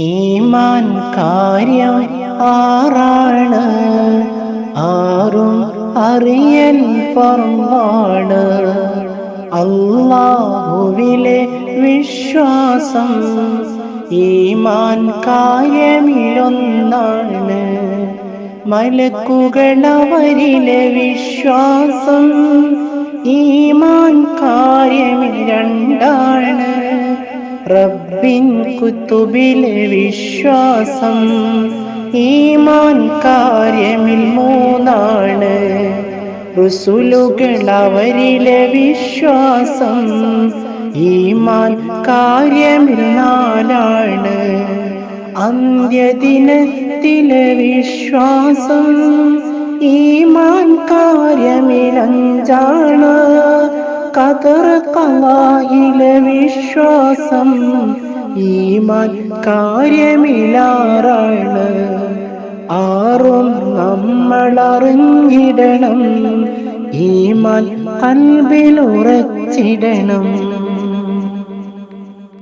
ഈമാൻ കാര്യം ആറാണ് ആറും അറിയൻ പറമ്പാണ് അള്ളാഹുവിലെ വിശ്വാസം ഈമാൻ കാര്യമിലൊന്നാണ് മലക്കുകളവരിലെ വിശ്വാസം ഈമാൻ കാര്യമിൽ രണ്ടാണ്. റബ്ബിൻ കുത്തുബിലെ വിശ്വാസം ഈമാൻ കാര്യമിൽ മൂന്നാണ്. റുസുലുകൾ അവരിലെ വിശ്വാസം ഈമാൻ കാര്യമിൽ നാലാണ്. അന്ത്യദിനത്തിലെ വിശ്വാസം ഈമാൻ കാര്യമിലഞ്ചാണ് കതർ കലായിലെ വിശ്വാസം ഈമാൻ കാര്യമിലാറാണ് ആറും നമ്മൾ അറിഞ്ഞിടണം ഈമാൻ കൽബിലുറച്ചിടണം